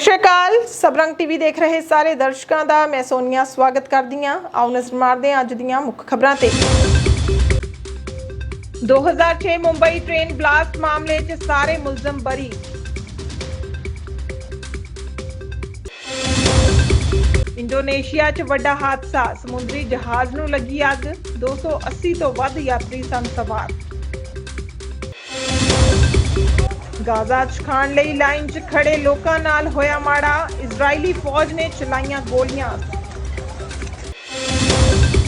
ਸ਼੍ਰੀ ਅਕਾਲ। ਸਬਰੰਗ TV ਦੇਖ ਰਹੇ ਸਾਰੇ ਦਰਸ਼ਕਾਂ ਦਾ ਮੈਂ ਸੋਨੀਆ ਸਵਾਗਤ ਕਰਦੀ ਹਾਂ। ਆਓ ਨਜ਼ਰ ਮਾਰਦੇ ਹਾਂ ਅੱਜ ਦੀਆਂ ਮੁੱਖ ਖਬਰਾਂ ਤੇ। 2006 ਮੁੰਬਈ ਟ੍ਰੇਨ ਬਲਾਸਟ ਮਾਮਲੇ 'ਚ ਸਾਰੇ ਮੁਲਜ਼ਮ ਬਰੀ। ਇੰਡੋਨੇਸ਼ੀਆ 'ਚ ਵੱਡਾ ਹਾਦਸਾ। ਸਮੁੰਦਰੀ ਜਹਾਜ਼ ਨੂੰ ਲੱਗੀ ਅੱਗ। 280 ਤੋਂ ਵੱਧ ਯਾਤਰੀ ਸਨ ਸਵਾਰ। ਗਾਜ਼ਾ 'ਚ ਖਾਣ ਲਈ ਲਾਈਨ 'ਚ ਖੜੇ ਲੋਕਾਂ ਨਾਲ ਹੋਇਆ ਮਾੜਾ। ਇਜ਼ਰਾਈਲੀ ਫੌਜ ਨੇ ਚਲਾਈਆਂ ਗੋਲੀਆਂ।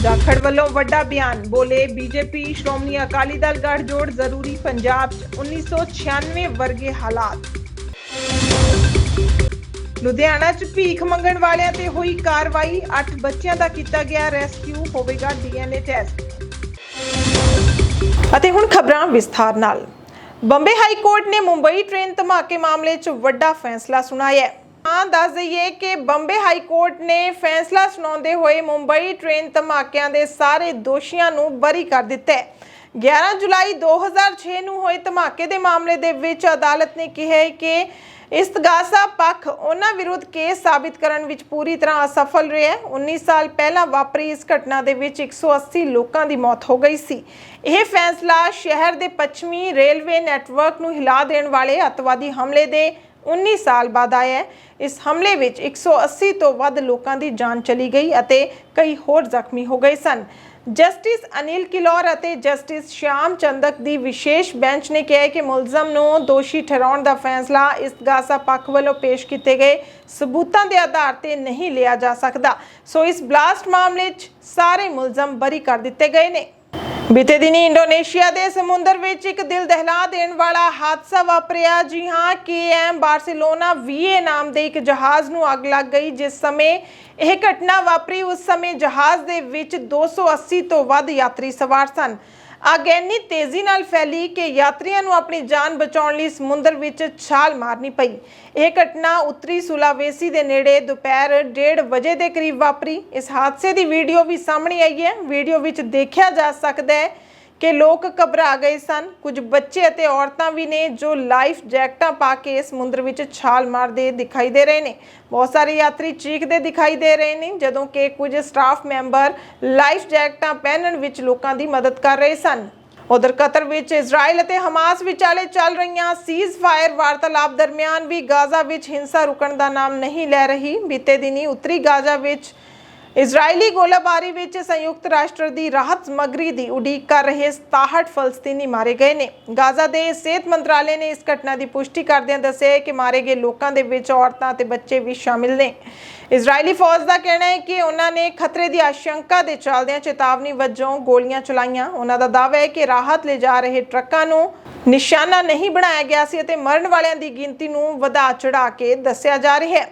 ਜਾਖੜ ਵੱਲੋਂ ਵੱਡਾ ਬਿਆਨ, ਬੋਲੇ ਬੀਜੇਪੀ, ਸ਼੍ਰੋਮਣੀ ਅਕਾਲੀ ਦਲ ਗੱਠਜੋੜ, ਜ਼ਰੂਰੀ ਪੰਜਾਬ 'ਚ 1996 ਵਰਗੇ ਹਾਲਾਤ। ਲੁਧਿਆਣਾ 'ਚ ਭੀਖ ਮੰਗਣ ਵਾਲਿਆਂ ਤੇ ਹੋਈ ਕਾਰਵਾਈ 8 ਬੱਚਿਆਂ ਦਾ ਕੀਤਾ ਗਿਆ ਰੈਸਕਿਊ, ਹੋਵੇਗਾ ਡੀਐਨਏ ਟੈਸਟ। ਅਤੇ ਹੁਣ ਖਬਰਾਂ ਵਿਸਥਾਰ ਨਾਲ। ਬੰਬੇ ਹਾਈ ਕੋਰਟ ਨੇ ਮੁੰਬਈ ਟ੍ਰੇਨ ਧਮਾਕੇ ਮਾਮਲੇ 'ਚ ਵੱਡਾ ਫੈਸਲਾ ਸੁਣਾਇਆ ਹੈ। ਹਾਂ ਦੱਸ ਦਈਏ ਕਿ ਬੰਬੇ ਹਾਈ ਕੋਰਟ ਨੇ ਫੈਸਲਾ ਸੁਣਾਉਂਦੇ ਹੋਏ ਮੁੰਬਈ ਟ੍ਰੇਨ ਧਮਾਕਿਆਂ ਦੇ ਸਾਰੇ ਦੋਸ਼ੀਆਂ ਨੂੰ ਬਰੀ ਕਰ ਦਿੱਤਾ ਹੈ। 11 ਜੁਲਾਈ 2006 ਨੂੰ ਹੋਏ ਧਮਾਕੇ ਦੇ ਮਾਮਲੇ ਦੇ ਵਿੱਚ ਅਦਾਲਤ ਨੇ ਕਿਹਾ ਕਿ ਇਸਤਗਾਸਾ ਪੱਖ ਉਹਨਾਂ ਵਿਰੁੱਧ ਕੇਸ ਸਾਬਿਤ ਕਰਨ ਵਿੱਚ ਪੂਰੀ ਤਰ੍ਹਾਂ ਅਸਫਲ ਰਿਹਾ ਹੈ। 19 ਸਾਲ ਪਹਿਲਾਂ ਵਾਪਰੀ ਇਸ ਘਟਨਾ ਦੇ ਵਿੱਚ 180 ਲੋਕਾਂ ਦੀ ਮੌਤ ਹੋ ਗਈ ਸੀ। ਇਹ ਫੈਸਲਾ ਸ਼ਹਿਰ ਦੇ ਪੱਛਮੀ ਰੇਲਵੇ ਨੈਟਵਰਕ ਨੂੰ ਹਿਲਾ ਦੇਣ ਵਾਲੇ ਅੱਤਵਾਦੀ ਹਮਲੇ ਦੇ 19 ਸਾਲ ਬਾਅਦ ਆਇਆ ਹੈ। ਇਸ ਹਮਲੇ ਵਿੱਚ 180 ਤੋਂ ਵੱਧ ਲੋਕਾਂ ਦੀ ਜਾਨ ਚਲੀ ਗਈ ਅਤੇ ਕਈ ਹੋਰ ਜ਼ਖਮੀ ਹੋ ਗਏ ਸਨ। ਜਸਟਿਸ ਅਨਿਲ ਕਿਲੌਰ ਅਤੇ ਜਸਟਿਸ ਸ਼ਿਆਮ ਚੰਦਕ ਦੀ ਵਿਸ਼ੇਸ਼ ਬੈਂਚ ਨੇ ਕਿਹਾ ਕਿ ਮੁਲਜ਼ਮ ਨੂੰ ਦੋਸ਼ੀ ਠਹਿਰਾਉਣ ਦਾ ਫੈਸਲਾ ਇਸ ਗਾਸਾ ਪੱਖ ਵੱਲੋਂ ਪੇਸ਼ ਕੀਤੇ ਗਏ ਸਬੂਤਾਂ ਦੇ ਆਧਾਰ ਤੇ ਨਹੀਂ ਲਿਆ ਜਾ ਸਕਦਾ। ਸੋ ਇਸ ਬਲਾਸਟ ਮਾਮਲੇ 'ਚ ਸਾਰੇ ਮੁਲਜ਼ਮ ਬਰੀ ਕਰ ਦਿੱਤੇ ਗਏ ਨੇ। ਬੀਤੇ ਦਿਨੀ ਇੰਡੋਨੇਸ਼ੀਆ ਦੇ ਸਮੁੰਦਰ ਵਿੱਚ ਇੱਕ ਦਿਲ ਦਹਿਲਾ ਦੇਣ ਵਾਲਾ ਹਾਦਸਾ ਵਾਪਰਿਆ। ਜੀ ਹਾਂ ਕੇਐਮ ਬਾਰਸੀਲੋਨਾ ਵੀਏ ਨਾਮ ਦੇ ਇੱਕ ਜਹਾਜ਼ ਨੂੰ ਅੱਗ ਲੱਗ ਗਈ, ਜਿਸ ਸਮੇਂ ਇਹ ਘਟਨਾ ਵਾਪਰੀ। ਉਸ ਸਮੇਂ ਜਹਾਜ਼ ਦੇ ਵਿੱਚ 280 ਤੋਂ ਵੱਧ ਯਾਤਰੀ ਸਵਾਰ ਸਨ। ਅੱਗ ਇੰਨੀ ਤੇਜ਼ੀ ਨਾਲ ਫੈਲੀ ਕਿ ਯਾਤਰੀਆਂ ਨੂੰ ਆਪਣੀ ਜਾਨ ਬਚਾਉਣ ਲਈ ਸਮੁੰਦਰ ਵਿੱਚ ਛਾਲ ਮਾਰਨੀ ਪਈ। ਇਹ ਘਟਨਾ ਉੱਤਰੀ ਸੁਲਾਵੇਸੀ ਦੇ ਨੇੜੇ ਦੁਪਹਿਰ 1:30 ਵਜੇ ਦੇ ਕਰੀਬ ਵਾਪਰੀ। ਇਸ ਹਾਦਸੇ ਦੀ ਵੀਡੀਓ ਵੀ ਸਾਹਮਣੇ ਆਈ ਹੈ। ਵੀਡੀਓ ਵਿੱਚ ਦੇਖਿਆ ਜਾ ਸਕਦਾ ਹੈ ਕਿ ਲੋਕ ਘਬਰਾ ਗਏ ਸਨ। ਕੁਝ ਬੱਚੇ ਅਤੇ ਔਰਤਾਂ ਵੀ ਨੇ ਜੋ ਲਾਈਫ ਜੈਕਟਾਂ ਪਾ ਕੇ ਸਮੁੰਦਰ ਵਿੱਚ ਛਾਲ ਮਾਰਦੇ ਦਿਖਾਈ ਦੇ ਰਹੇ ਨੇ। ਬਹੁਤ ਸਾਰੇ ਯਾਤਰੀ ਚੀਖਦੇ ਦਿਖਾਈ ਦੇ ਰਹੇ ਨੇ, ਜਦੋਂ ਕਿ ਕੁਝ ਸਟਾਫ ਮੈਂਬਰ ਲਾਈਫ ਜੈਕਟਾਂ ਪਹਿਨਣ ਵਿੱਚ ਲੋਕਾਂ ਦੀ ਮਦਦ ਕਰ ਰਹੇ ਸਨ। ਉਧਰ ਕਤਰ ਵਿੱਚ ਇਜ਼ਰਾਈਲ ਅਤੇ ਹਮਾਸ ਵਿਚਾਲੇ ਚੱਲ ਰਹੀਆਂ ਸੀਜ਼ ਫਾਇਰ ਵਾਰਤਾਲਾਪ ਦਰਮਿਆਨ ਵੀ ਗਾਜ਼ਾ ਵਿੱਚ ਹਿੰਸਾ ਰੁਕਣ ਦਾ ਨਾਮ ਨਹੀਂ ਲੈ ਰਹੀ। ਬੀਤੇ ਦਿਨੀ ਉੱਤਰੀ ਗਾਜ਼ਾ ਵਿੱਚ ਇਜ਼ਰਾਈਲੀ ਗੋਲਾਬਾਰੀ ਵਿੱਚ ਸੰਯੁਕਤ ਰਾਸ਼ਟਰ ਦੀ ਰਾਹਤ ਸਮੱਗਰੀ ਦੀ ਉਡੀਕ ਕਰ ਰਹੇ 67 ਫਲਸਤੀਨੀ ਮਾਰੇ ਗਏ ਨੇ। ਗਾਜ਼ਾ ਦੇ ਸਿਹਤ ਮੰਤਰਾਲੇ ਨੇ ਇਸ ਘਟਨਾ ਦੀ ਪੁਸ਼ਟੀ ਕਰਦਿਆਂ ਦੱਸਿਆ ਕਿ ਮਾਰੇ ਗਏ ਲੋਕਾਂ ਦੇ ਵਿੱਚ ਔਰਤਾਂ ਅਤੇ ਬੱਚੇ ਵੀ ਸ਼ਾਮਿਲ ਨੇ। ਇਜ਼ਰਾਈਲੀ ਫੌਜ ਦਾ ਕਹਿਣਾ ਹੈ ਕਿ ਉਹਨਾਂ ਨੇ ਖਤਰੇ ਦੀ ਆਸ਼ੰਕਾ ਦੇ ਚੱਲਦਿਆਂ ਚੇਤਾਵਨੀ ਵਜੋਂ ਗੋਲੀਆਂ ਚਲਾਈਆਂ। ਉਹਨਾਂ ਦਾ ਦਾਅਵਾ ਹੈ ਕਿ ਰਾਹਤ ਲੈ ਜਾ ਰਹੇ ਟਰੱਕਾਂ ਨੂੰ ਨਿਸ਼ਾਨਾ ਨਹੀਂ ਬਣਾਇਆ ਗਿਆ ਸੀ ਅਤੇ ਮਰਨ ਵਾਲਿਆਂ ਦੀ ਗਿਣਤੀ ਨੂੰ ਵਧਾ ਚੜਾ ਕੇ ਦੱਸਿਆ ਜਾ ਰਿਹਾ ਹੈ।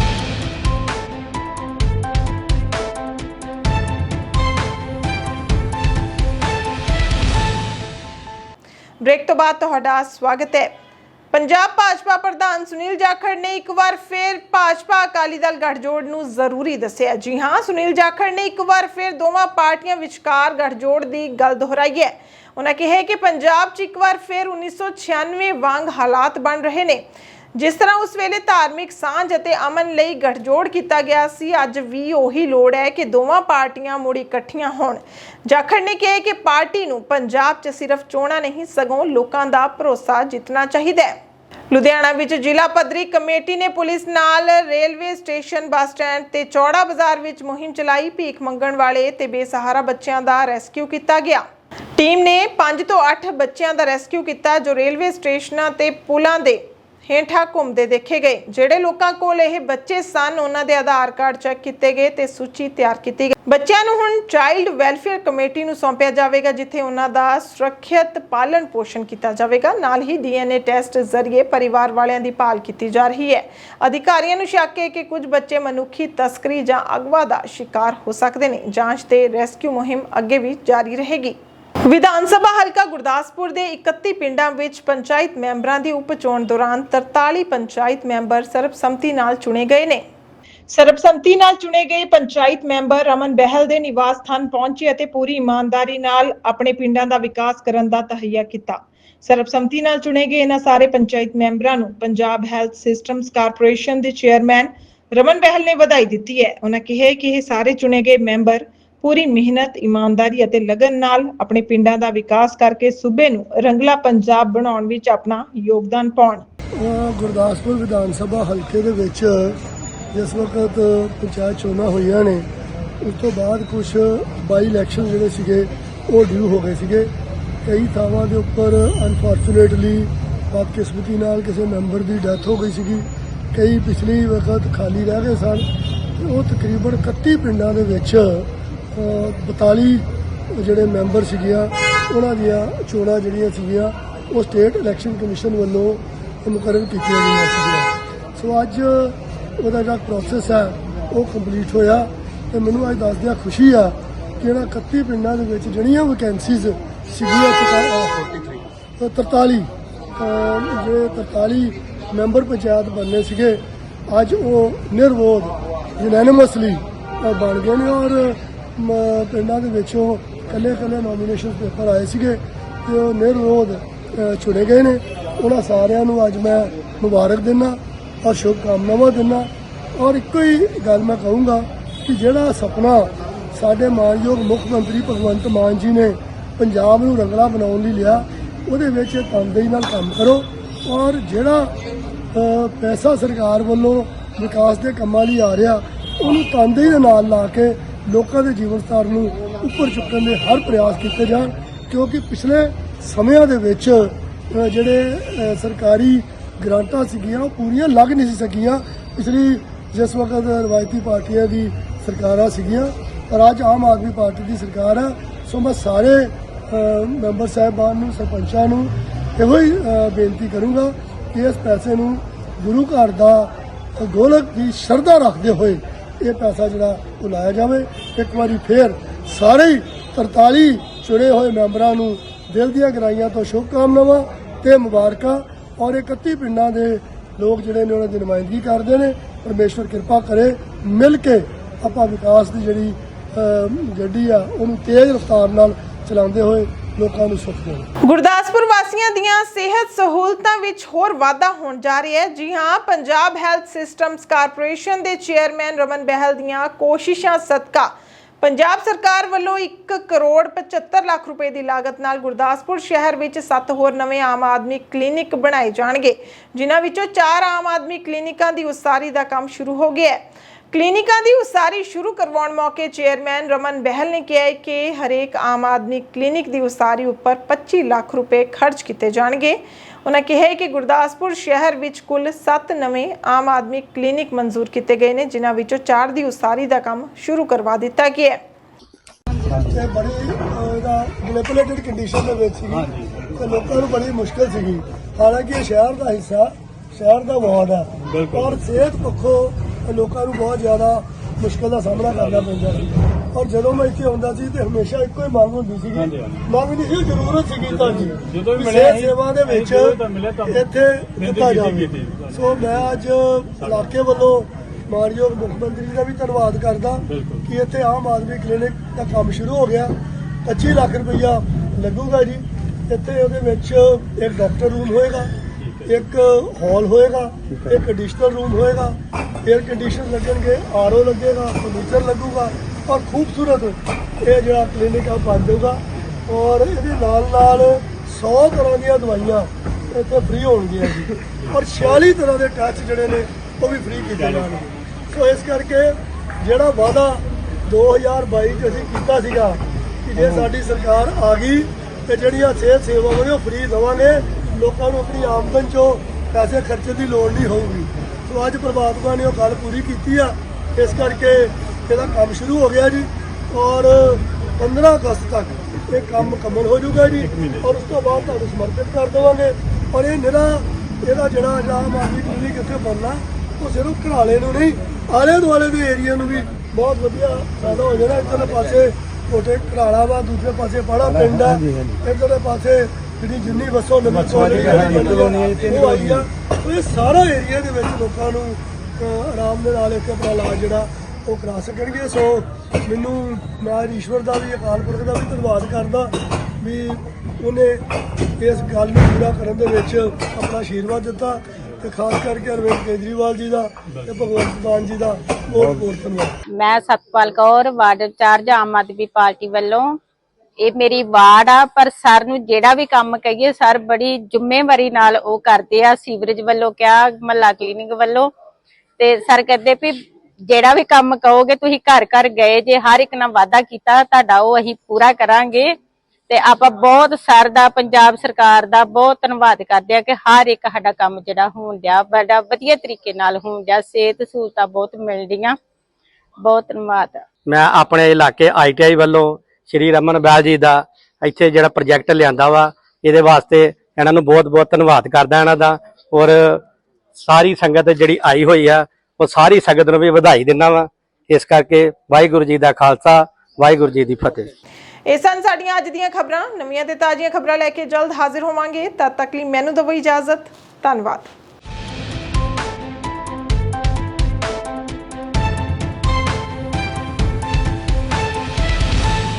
ਬ੍ਰੇਕ ਤੋਂ ਬਾਅਦ ਤੁਹਾਡਾ ਸਵਾਗਤ ਹੈ। ਪੰਜਾਬ ਭਾਜਪਾ ਪ੍ਰਧਾਨ ਸੁਨੀਲ ਜਾਖੜ ਨੇ ਇੱਕ ਵਾਰ ਫਿਰ ਭਾਜਪਾ ਅਕਾਲੀ ਦਲ ਗਠਜੋੜ ਨੂੰ ਜ਼ਰੂਰੀ ਦੱਸਿਆ। ਜੀ ਹਾਂ, ਸੁਨੀਲ ਜਾਖੜ ਨੇ ਇੱਕ ਵਾਰ ਫਿਰ ਦੋਵਾਂ ਪਾਰਟੀਆਂ ਵਿਚਕਾਰ ਗਠਜੋੜ ਦੀ ਗੱਲ ਦੁਹਰਾਈ ਹੈ। ਉਹਨਾਂ ਕਿਹਾ ਕਿ ਪੰਜਾਬ 'ਚ ਇੱਕ ਵਾਰ ਫਿਰ 1996 ਵਾਂਗ ਹਾਲਾਤ ਬਣ ਰਹੇ ਨੇ। ਜਿਸ ਤਰ੍ਹਾਂ ਉਸ ਵੇਲੇ ਧਾਰਮਿਕ ਸਾਂਝ ਅਤੇ ਅਮਨ ਲਈ ਗਠਜੋੜ ਕੀਤਾ ਗਿਆ ਸੀ, ਅੱਜ ਵੀ ਉਹੀ ਲੋੜ ਹੈ ਕਿ ਦੋਵਾਂ ਪਾਰਟੀਆਂ ਮੁੜ ਇਕੱਠੀਆਂ ਹੋਣ। ਜਾਖੜ ਨੇ ਕਿਹਾ ਕਿ ਪਾਰਟੀ ਨੂੰ ਪੰਜਾਬ 'ਚ ਸਿਰਫ ਚੋਣਾਂ ਨਹੀਂ, ਸਗੋਂ ਲੋਕਾਂ ਦਾ ਭਰੋਸਾ ਜਿੱਤਣਾ ਚਾਹੀਦਾ ਹੈ। ਲੁਧਿਆਣਾ ਵਿੱਚ ਜ਼ਿਲ੍ਹਾ ਪੱਧਰੀ ਕਮੇਟੀ ਨੇ ਪੁਲਿਸ ਨਾਲ ਰੇਲਵੇ ਸਟੇਸ਼ਨ ਬੱਸ ਸਟੈਂਡ ਤੇ ਚੌੜਾ ਬਾਜ਼ਾਰ ਵਿੱਚ ਮੁਹਿੰਮ ਚਲਾਈ, ਭੀਖ ਮੰਗਣ ਵਾਲੇ ਤੇ ਬੇਸਹਾਰਾ ਬੱਚਿਆਂ ਦਾ ਰੈਸਕਿਊ ਕੀਤਾ ਗਿਆ। ਟੀਮ ਨੇ 5 ਤੋਂ 8 ਬੱਚਿਆਂ ਦਾ ਰੈਸਕਿਊ ਕੀਤਾ, ਜੋ ਰੇਲਵੇ ਸਟੇਸ਼ਨਾਂ ਤੇ ਪੁਲਾਂ ਦੇ ਹੇਠਾਂ ਘੁੰਮਦੇ ਦੇਖੇ ਗਏ, ਜਿਹੜੇ ਲੋਕਾਂ ਕੋਲ ਇਹ ਬੱਚੇ ਸਨ, ਉਹਨਾਂ ਦੇ ਆਧਾਰ ਕਾਰਡ ਚੈੱਕ ਕੀਤੇ ਗਏ ਤੇ ਸੂਚੀ ਤਿਆਰ ਕੀਤੀ ਗਈ। ਬੱਚਿਆਂ ਨੂੰ ਹੁਣ ਚਾਈਲਡ ਵੈਲਫੇਅਰ ਕਮੇਟੀ ਨੂੰ ਸੌਂਪਿਆ ਜਾਵੇਗਾ, ਜਿੱਥੇ ਉਹਨਾਂ ਦਾ ਸੁਰੱਖਿਅਤ ਪਾਲਣ ਪੋਸ਼ਣ ਕੀਤਾ ਜਾਵੇਗਾ। ਨਾਲ ਹੀ ਡੀਐਨਏ ਟੈਸਟ ਜ਼ਰੀਏ ਪਰਿਵਾਰ ਵਾਲਿਆਂ ਦੀ ਭਾਲ ਕੀਤੀ ਜਾ ਰਹੀ ਹੈ। ਅਧਿਕਾਰੀਆਂ ਨੂੰ ਸ਼ੱਕ ਹੈ ਕਿ ਕੁਝ ਬੱਚੇ ਮਨੁੱਖੀ ਤਸਕਰੀ ਜਾਂ ਅਗਵਾ ਦਾ ਸ਼ਿਕਾਰ ਹੋ ਸਕਦੇ ਨੇ। ਜਾਂਚ ਤੇ ਰੈਸਕਿਊ ਮੁਹਿੰਮ ਅੱਗੇ ਵੀ ਜਾਰੀ ਰਹੇਗੀ। ਵਿਧਾਨ ਸਭਾ ਹਲਕਾ ਗੁਰਦਾਸਪੁਰ ਦੇ 31 ਪਿੰਡਾਂ ਵਿੱਚ ਪੰਚਾਇਤ ਮੈਂਬਰਾਂ ਦੀ ਉਪ ਦੌਰਾਨ 43 ਪੰਚਾਇਤ ਮੈਂਬਰ ਸਰਬਸੰਮਤੀ ਨਾਲ ਚੁਣੇ ਗਏ ਨੇ। ਸਰਬਸੰਮਤੀ ਨਾਲ ਚੁਣੇ ਗਏ ਪੰਚਾਇਤ ਮੈਂਬਰ ਰਮਨ ਬਹਿਲ ਦੇ ਨਿਵਾਸ ਸਥਾਨ ਪਹੁੰਚੇ ਅਤੇ ਪੂਰੀ ਇਮਾਨਦਾਰੀ ਨਾਲ ਆਪਣੇ ਪਿੰਡਾਂ ਦਾ ਵਿਕਾਸ ਕਰਨ ਦਾ ਤਹੱਈਆ ਕੀਤਾ। ਸਰਬਸੰਮਤੀ ਨਾਲ ਚੁਣੇ ਗਏ ਇਹਨਾਂ ਸਾਰੇ ਪੰਚਾਇਤ ਮੈਂਬਰਾਂ ਨੂੰ ਪੰਜਾਬ ਹੈਲਥ ਸਿਸਟਮਸ ਕਾਰਪੋਰੇਸ਼ਨ ਦੇ ਚੇਅਰਮੈਨ ਰਮਨ ਬਹਿਲ ਨੇ ਵਧਾਈ ਦਿੱਤੀ ਹੈ। ਉਹਨਾਂ ਕਿਹਾ ਕਿ ਇਹ ਸਾਰੇ ਚੁਣੇ ਗਏ ਮੈਂਬਰ ਪੂਰੀ ਮਿਹਨਤ, ਇਮਾਨਦਾਰੀ ਅਤੇ ਲਗਨ ਨਾਲ ਆਪਣੇ ਪਿੰਡਾਂ ਦਾ ਵਿਕਾਸ ਕਰਕੇ ਸੂਬੇ ਨੂੰ ਰੰਗਲਾ ਪੰਜਾਬ ਬਣਾਉਣ ਵਿੱਚ ਆਪਣਾ ਯੋਗਦਾਨ ਪਾਉਣ। ਗੁਰਦਾਸਪੁਰ ਵਿਧਾਨ ਸਭਾ ਹਲਕੇ ਦੇ ਵਿੱਚ ਜਿਸ ਵਕਤ ਪੰਚਾਇਤ ਚੋਣਾਂ ਹੋਈਆਂ ਨੇ, ਉਸ ਤੋਂ ਬਾਅਦ ਕੁਝ ਬਾਈ ਇਲੈਕਸ਼ਨ ਜਿਹੜੇ ਸੀਗੇ, ਉਹ ਡਿਊ ਹੋ ਗਏ ਸੀਗੇ। ਕਈ ਥਾਵਾਂ ਦੇ ਉੱਪਰ ਅਨਫੋਰਚੂਨੇਟਲੀ ਬਦਕਿਸਮਤੀ ਨਾਲ ਕਿਸੇ ਮੈਂਬਰ ਦੀ ਡੈਥ ਹੋ ਗਈ ਸੀਗੀ। ਕਈ ਪਿਛਲੀ ਵਕਤ ਖਾਲੀ ਰਹਿ ਗਏ ਸਨ। ਉਹ ਤਕਰੀਬਨ 31 ਪਿੰਡਾਂ ਦੇ ਵਿੱਚ 42 ਜਿਹੜੇ ਮੈਂਬਰ ਸੀਗੀਆਂ ਉਹਨਾਂ ਦੀਆਂ ਚੋਣਾਂ ਜਿਹੜੀਆਂ ਸੀਗੀਆਂ, ਉਹ ਸਟੇਟ ਇਲੈਕਸ਼ਨ ਕਮਿਸ਼ਨ ਵੱਲੋਂ ਮੁਕਰਰ ਕੀਤੀਆਂ ਗਈਆਂ ਸੀਗੀਆਂ। ਸੋ ਅੱਜ ਉਹਦਾ ਜਿਹੜਾ ਪ੍ਰੋਸੈਸ ਹੈ, ਉਹ ਕੰਪਲੀਟ ਹੋਇਆ ਤੇ ਮੈਨੂੰ ਅੱਜ ਦੱਸਦਿਆਂ ਖੁਸ਼ੀ ਆ ਕਿ ਇਹਨਾਂ 31 ਪਿੰਡਾਂ ਦੇ ਵਿੱਚ ਜਿਹੜੀਆਂ ਵੈਕੈਂਸੀਜ਼ ਸੀਗੀਆਂ ਤੇ 43 ਜਿਹੜੇ 43 ਮੈਂਬਰ ਪੰਚਾਇਤ ਬਣਨੇ ਸੀਗੇ, ਅੱਜ ਉਹ ਨਿਰਵੋਧ ਯੂਨੈਨਿਮਸਲੀ ਬਣ ਗਏ ਨੇ ਔਰ ਪਿੰਡਾਂ ਦੇ ਵਿੱਚ ਉਹ ਕੱਲੇ ਕੱਲੇ ਨੋਮੀਨੇਸ਼ਨ ਪੇਪਰ ਆਏ ਸੀਗੇ ਤੇ ਉਹ ਨਿਰਵੋਧ ਚੁਣੇ ਗਏ ਨੇ। ਉਹਨਾਂ ਸਾਰਿਆਂ ਨੂੰ ਅੱਜ ਮੈਂ ਮੁਬਾਰਕ ਦਿੰਦਾ ਔਰ ਸ਼ੁਭ ਕਾਮਨਾਵਾਂ ਦਿੰਦਾ ਔਰ ਇੱਕੋ ਹੀ ਗੱਲ ਮੈਂ ਕਹੂੰਗਾ ਕਿ ਜਿਹੜਾ ਸੁਪਨਾ ਸਾਡੇ ਮਾਨਯੋਗ ਮੁੱਖ ਮੰਤਰੀ ਭਗਵੰਤ ਮਾਨ ਜੀ ਨੇ ਪੰਜਾਬ ਨੂੰ ਰੰਗਲਾ ਬਣਾਉਣ ਲਈ ਲਿਆ, ਉਹਦੇ ਵਿੱਚ ਤਨਦੇਹੀ ਨਾਲ ਕੰਮ ਕਰੋ। ਔਰ ਜਿਹੜਾ ਪੈਸਾ ਸਰਕਾਰ ਵੱਲੋਂ ਵਿਕਾਸ ਦੇ ਕੰਮਾਂ ਲਈ ਆ ਰਿਹਾ, ਉਹਨੂੰ ਤਨਦੇਹੀ ਦੇ ਨਾਲ ਲਾ ਕੇ ਲੋਕਾਂ ਦੇ ਜੀਵਨ ਸਤਰ ਨੂੰ ਉੱਪਰ ਚੁੱਕਣ ਦੇ ਹਰ ਪ੍ਰਯਾਸ ਕੀਤੇ ਜਾਣ, ਕਿਉਂਕਿ ਪਿਛਲੇ ਸਮਿਆਂ ਦੇ ਵਿੱਚ ਜਿਹੜੇ ਸਰਕਾਰੀ ਗ੍ਰਾਂਟਾਂ ਸੀਗੀਆਂ, ਉਹ ਪੂਰੀਆਂ ਲੱਗ ਨਹੀਂ ਸੀ ਸਕੀਆਂ। ਪਿਛਲੀ ਜਿਸ ਵਕਤ ਰਵਾਇਤੀ ਪਾਰਟੀਆਂ ਦੀ ਸਰਕਾਰਾਂ ਸੀਗੀਆਂ, ਪਰ ਅੱਜ ਆਮ ਆਦਮੀ ਪਾਰਟੀ ਦੀ ਸਰਕਾਰ ਆ। ਸੋ ਮੈਂ ਸਾਰੇ ਮੈਂਬਰ ਸਾਹਿਬਾਨ ਨੂੰ, ਸਰਪੰਚਾਂ ਨੂੰ ਇਹੋ ਹੀ ਬੇਨਤੀ ਕਰੂੰਗਾ ਕਿ ਇਸ ਪੈਸੇ ਨੂੰ ਗੁਰੂ ਘਰ ਦਾ ਗੋਲਕ ਦੀ ਸ਼ਰਧਾ ਰੱਖਦੇ ਹੋਏ ਇਹ ਪੈਸਾ ਜਿਹੜਾ ਉਹ ਲਾਇਆ ਜਾਵੇ। ਇੱਕ ਵਾਰੀ ਫੇਰ ਸਾਰੇ ਹੀ 43 ਚੁਣੇ ਹੋਏ ਮੈਂਬਰਾਂ ਨੂੰ ਦਿਲ ਦੀਆਂ ਗਰਾਈਆਂ ਤੋਂ ਸ਼ੁਭਕਾਮਨਾਵਾਂ ਤੇ ਮੁਬਾਰਕਾਂ ਔਰ ਇਹ 31 ਪਿੰਡਾਂ ਦੇ ਲੋਕ ਜਿਹੜੇ ਨੇ ਉਹਨਾਂ ਦੀ ਨੁਮਾਇੰਦਗੀ ਕਰਦੇ ਨੇ। ਪਰਮੇਸ਼ਵਰ ਕਿਰਪਾ ਕਰੇ, ਮਿਲ ਕੇ ਆਪਾਂ ਵਿਕਾਸ ਦੀ ਜਿਹੜੀ ਗੱਡੀ ਆ, ਉਹਨੂੰ ਤੇਜ਼ ਰਫ਼ਤਾਰ ਨਾਲ ਚਲਾਉਂਦੇ ਹੋਏ ਲੋਕਾਂ ਨੂੰ ਸੁੱਖ ਦੇਣ। ਗੁਰਦਾਸਪੁਰ ਵਾਸੀਆਂ ਦੀਆਂ ਸਿਹਤ ਸਹੂਲਤਾਂ ਵਿੱਚ ਹੋਰ ਵਾਧਾ ਹੋਣ ਜਾ ਰਿਹਾ ਹੈ। ਜੀ ਹਾਂ, ਪੰਜਾਬ ਹੈਲਥ ਸਿਸਟਮਸ ਕਾਰਪੋਰੇਸ਼ਨ ਦੇ ਚੇਅਰਮੈਨ ਰਮਨ ਬਹਿਲ ਦੀਆਂ ਕੋਸ਼ਿਸ਼ਾਂ ਸਦਕਾ ਪੰਜਾਬ ਸਰਕਾਰ ਵੱਲੋਂ 1 ਕਰੋੜ 75 ਲੱਖ ਰੁਪਏ ਦੀ ਲਾਗਤ ਨਾਲ ਗੁਰਦਾਸਪੁਰ ਸ਼ਹਿਰ ਵਿੱਚ 7 ਹੋਰ ਨਵੇਂ ਆਮ ਆਦਮੀ ਕਲੀਨਿਕ ਬਣਾਏ ਜਾਣਗੇ, ਜਿਨ੍ਹਾਂ ਵਿੱਚੋਂ 4 ਆਮ ਆਦਮੀ ਕਲੀਨਿਕਾਂ ਦੀ ਉਸਾਰੀ ਦਾ ਕੰਮ ਸ਼ੁਰੂ ਹੋ ਗਿਆ ਹੈ। ਕਲੀਨਿਕਾਂ ਦੀ ਉਸਾਰੀ ਸ਼ੁਰੂ ਕਰਵਾਉਣ ਮੌਕੇ ਚੇਅਰਮੈਨ ਰਮਨ ਬਹਿਲ ਨੇ ਕਿਹਾ ਹੈ ਕਿ ਹਰੇਕ ਆਮ ਆਦਮੀ ਕਲੀਨਿਕ ਦੀ ਉਸਾਰੀ ਉੱਪਰ 25 ਲੱਖ ਰੁਪਏ ਖਰਚ ਕੀਤੇ ਜਾਣਗੇ। ਉਹਨਾਂ ਕਿਹਾ ਹੈ ਕਿ ਗੁਰਦਾਸਪੁਰ ਸ਼ਹਿਰ ਵਿੱਚ ਕੁੱਲ 7 ਨਵੇਂ ਆਮ ਆਦਮੀ ਕਲੀਨਿਕ ਮਨਜ਼ੂਰ ਕੀਤੇ ਗਏ ਨੇ ਜਿਨ੍ਹਾਂ ਵਿੱਚੋਂ 4 ਦੀ ਉਸਾਰੀ ਦਾ ਕੰਮ ਸ਼ੁਰੂ ਕਰਵਾ ਦਿੱਤਾ ਗਿਆ ਹੈ। ਤੇ ਬੜੀ ਇਹਦਾ ਮੈਨੀਪੂਲੇਟਡ ਕੰਡੀਸ਼ਨ ਦੇ ਵਿੱਚ ਸੀਗੀ ਤੇ ਲੋਕਾਂ ਨੂੰ ਬੜੀ ਮੁਸ਼ਕਲ ਸੀਗੀ। ਹਾਲਾਂਕਿ ਇਹ ਸ਼ਹਿਰ ਦਾ ਹਿੱਸਾ ਸ਼ਹਿਰ ਦਾ ਵਾਰਡ ਹੈ ਔਰ ਸਿਹਤ ਪੱਖੋਂ ਲੋਕਾਂ ਨੂੰ ਬਹੁਤ ਜ਼ਿਆਦਾ ਮੁਸ਼ਕਲ ਦਾ ਸਾਹਮਣਾ ਕਰਨਾ ਪੈਂਦਾ ਸੀ। ਔਰ ਜਦੋਂ ਮੈਂ ਇੱਥੇ ਆਉਂਦਾ ਸੀ ਤੇ ਹਮੇਸ਼ਾ ਇੱਕੋ ਹੀ ਮੰਗ ਹੁੰਦੀ ਸੀਗੀ। ਮੰਗ ਦੀ ਸੀ ਜ਼ਰੂਰਤ ਸੀਗੀ ਤੁਹਾਡੀ ਜਦੋਂ ਵੀ ਮਿਲਿਆ ਸੀ, ਸੇਵਾ ਦੇ ਵਿੱਚ ਤਾਂ ਇੱਥੇ ਦਿੱਤਾ ਜਾਵੇ। ਸੋ ਮੈਂ ਅੱਜ ਇਲਾਕੇ ਵੱਲੋਂ ਮਾਨਯੋਗ ਮੁੱਖ ਮੰਤਰੀ ਜੀ ਦਾ ਵੀ ਧੰਨਵਾਦ ਕਰਦਾ। ਕਿ ਇੱਥੇ ਆਮ ਆਦਮੀ ਕਲੀਨਿਕ ਦਾ ਕੰਮ ਸ਼ੁਰੂ ਹੋ ਗਿਆ। 25 ਲੱਖ ਰੁਪਈਆ ਲੱਗੂਗਾ ਜੀ। ਇੱਥੇ ਉਹਦੇ ਵਿੱਚ ਇੱਕ ਡਾਕਟਰ ਰੂਮ ਹੋਏਗਾ ਇੱਕ ਹਾਲ ਹੋਏਗਾ ਇੱਕ ਐਡੀਸ਼ਨਲ ਰੂਮ ਹੋਏਗਾ। 에ਅਰ ਕੰਡੀਸ਼ਨ ਲੱਗਣਗੇ ਆਰਓ ਲੱਗੇਗਾ ਫਰਨੀਚਰ ਲੱਗੂਗਾ, ਔਰ ਖੂਬਸੂਰਤ ਇਹ ਜਿਹੜਾ ਕਲੀਨਿਕ ਆ ਬਣ ਜਾਊਗਾ। ਔਰ ਇਹਦੇ ਨਾਲ ਨਾਲ 100 ਤਰ੍ਹਾਂ ਦੀਆਂ ਦਵਾਈਆਂ ਇੱਥੇ ਫ੍ਰੀ ਹੋਣਗੀਆਂ ਜੀ। ਔਰ 46 ਤਰ੍ਹਾਂ ਦੇ ਟੈਸਟ ਜਿਹੜੇ ਨੇ, ਉਹ ਵੀ ਫ੍ਰੀ ਕੀਤੇ ਜਾਣਗੇ। ਸੋ ਇਸ ਕਰਕੇ ਜਿਹੜਾ ਵਾਅਦਾ 2022 ਚ ਅਸੀਂ ਕੀਤਾ ਸੀਗਾ ਕਿ ਜੇ ਸਾਡੀ ਸਰਕਾਰ ਆ ਗਈ ਤੇ ਜਿਹੜੀਆਂ ਸਿਹਤ ਸੇਵਾਵਾਂ ਨੇ ਉਹ ਫ੍ਰੀ ਦੇਵਾਂਗੇ, ਲੋਕਾਂ ਨੂੰ ਆਪਣੀ ਆਮਦਨ ਚੋਂ ਪੈਸੇ ਖਰਚਣ ਦੀ ਲੋੜ ਨਹੀਂ ਹੋਊਗੀ। ਸੋ ਅੱਜ ਪ੍ਰਮਾਤਮਾ ਨੇ ਉਹ ਗੱਲ ਪੂਰੀ ਕੀਤੀ ਆ ਇਸ ਕਰਕੇ ਇਹਦਾ ਕੰਮ ਸ਼ੁਰੂ ਹੋ ਗਿਆ ਜੀ। ਔਰ 15 ਅਗਸਤ ਤੱਕ ਇਹ ਕੰਮ ਮੁਕੰਮਲ ਹੋ ਜਾਊਗਾ ਜੀ। ਔਰ ਉਸ ਤੋਂ ਬਾਅਦ ਤੁਹਾਨੂੰ ਸਮਰਪਿਤ ਕਰ ਦੇਵਾਂਗੇ। ਔਰ ਇਹ ਨਿਹਰਾ ਇਹਦਾ ਜਿਹੜਾ ਆਮ ਆਦਮੀ ਕਲੀਨਿਕ ਇੱਥੇ ਬਣਨਾ ਉਹ ਸਿਰਫ ਘਰਾਲੇ ਨੂੰ ਨਹੀਂ ਆਲੇ ਦੁਆਲੇ ਦੇ ਏਰੀਆ ਨੂੰ ਵੀ ਬਹੁਤ ਵਧੀਆ ਫਾਇਦਾ ਹੋ ਜਾਣਾ। ਇੱਧਰਲੇ ਪਾਸੇ ਕੋਟੇ ਘਰਾਲਾ ਵਾ ਦੂਸਰੇ ਪਾਸੇ ਪਾੜਾ ਪਿੰਡ ਆ। ਇੱਧਰਲੇ ਪਾਸੇ ਜਿਹੜੀ ਜਿੰਨੀ ਕਲੋਨੀ ਉਹ ਇਹ ਸਾਰਾ ਏਰੀਆ ਦੇ ਵਿੱਚ ਲੋਕਾਂ ਨੂੰ ਆਰਾਮ ਦੇ ਨਾਲ ਇੱਕ ਆਪਣਾ ਇਲਾਜ ਜਿਹੜਾ ਉਹ ਕਰਾ ਸਕਣਗੇ। ਸੋ ਮੈਨੂੰ ਮੈਂ ਈਸ਼ਵਰ ਦਾ ਵੀ ਅਕਾਲ ਪੁਰਖ ਦਾ ਵੀ ਧੰਨਵਾਦ ਕਰਦਾ ਵੀ ਉਹਨੇ ਇਸ ਗੱਲ ਨੂੰ ਪੂਰਾ ਕਰਨ ਦੇ ਵਿੱਚ ਆਪਣਾ ਆਸ਼ੀਰਵਾਦ ਦਿੱਤਾ ਤੇ ਖਾਸ ਕਰਕੇ ਅਰਵਿੰਦ ਕੇਜਰੀਵਾਲ ਜੀ ਦਾ ਤੇ ਭਗਵੰਤ ਮਾਨ ਜੀ ਦਾ ਬਹੁਤ ਬਹੁਤ ਧੰਨਵਾਦ। ਮੈਂ Satpal Kaur ward incharge Aam Aadmi party ਵੱਲੋਂ ਇਹ ਮੇਰੀ ਵਾਰਡ ਆ, ਪਰ ਸਰ ਨੂੰ ਜਿਹੜਾ ਵੀ ਕੰਮ ਕਹੀਏ, ਸਰ ਬੜੀ ਜ਼ਿੰਮੇਵਾਰੀ ਨਾਲ ਉਹ ਕਰਦੇ ਆ, ਸੀਵਰੇਜ ਵੱਲੋਂ ਕਿਹਾ, ਮਹੱਲਾ ਕਲੀਨਿਕ ਵੱਲੋਂ। ਤੇ ਸਰ ਕਹਿੰਦੇ ਵੀ ਜਿਹੜਾ ਵੀ ਕੰਮ ਕਹੋਗੇ, ਤੁਸੀਂ ਘਰ ਘਰ ਗਏ, ਜੇ ਹਰ ਇੱਕ ਨਾਲ ਵਾਅਦਾ ਕੀਤਾ, ਤੁਹਾਡਾ ਉਹ ਅਸੀਂ ਪੂਰਾ ਕਰਾਂਗੇ। ਤੇ ਆਪਾਂ ਬਹੁਤ ਸਰ ਦਾ, ਪੰਜਾਬ ਸਰਕਾਰ ਦਾ ਬਹੁਤ ਧੰਨਵਾਦ ਕਰਦੇ ਆ ਕਿ ਹਰ ਇੱਕ ਸਾਡਾ ਕੰਮ ਜਿਹੜਾ ਹੋਣ ਡਿਆ, ਬੜਾ ਵਧੀਆ ਤਰੀਕੇ ਨਾਲ ਹੋਣ ਡਿਆ, ਸਿਹਤ ਸਹੂਲਤਾਂ ਬਹੁਤ ਮਿਲਦੀਆਂ। ਬਹੁਤ ਧੰਨਵਾਦ। ਮੈਂ ਆਪਣੇ ਇਲਾਕੇ ਆਈਟੀਆਈ ਵੱਲੋਂ ਸ਼੍ਰੀ ਰਮਨ ਬੈਲ ਜੀ ਦਾ ਇੱਥੇ ਜਿਹੜਾ ਪ੍ਰੋਜੈਕਟ ਲਿਆਂਦਾ ਵਾ, ਇਹਦੇ ਵਾਸਤੇ ਇਹਨਾਂ ਨੂੰ ਬਹੁਤ-ਬਹੁਤ ਧੰਨਵਾਦ ਕਰਦਾ ਇਹਨਾਂ ਦਾ ਔਰ ਸਾਰੀ ਸੰਗਤ ਜਿਹੜੀ ਆਈ ਹੋਈ ਆ, ਉਹ ਸਾਰੀ ਸੰਗਤ ਨੂੰ ਵੀ ਵਧਾਈ ਦਿੰਦਾ ਵਾ। ਇਸ ਕਰਕੇ ਵਾਹਿਗੁਰੂ ਜੀ ਦਾ ਖਾਲਸਾ, ਵਾਹਿਗੁਰੂ ਜੀ ਦੀ ਫਤਿਹ। ਇਹ ਸਨ ਸਾਡੀਆਂ ਅੱਜ ਦੀਆਂ ਖਬਰਾਂ। ਨਵੀਆਂ ਤੇ ਤਾਜ਼ੀਆਂ ਖਬਰਾਂ ਲੈ ਕੇ ਜਲਦ ਹਾਜ਼ਰ ਹੋਵਾਂਗੇ। ਤਦ ਤੱਕ ਲਈ ਮੈਨੂੰ ਦਿਓ ਇਜਾਜ਼ਤ। ਧੰਨਵਾਦ।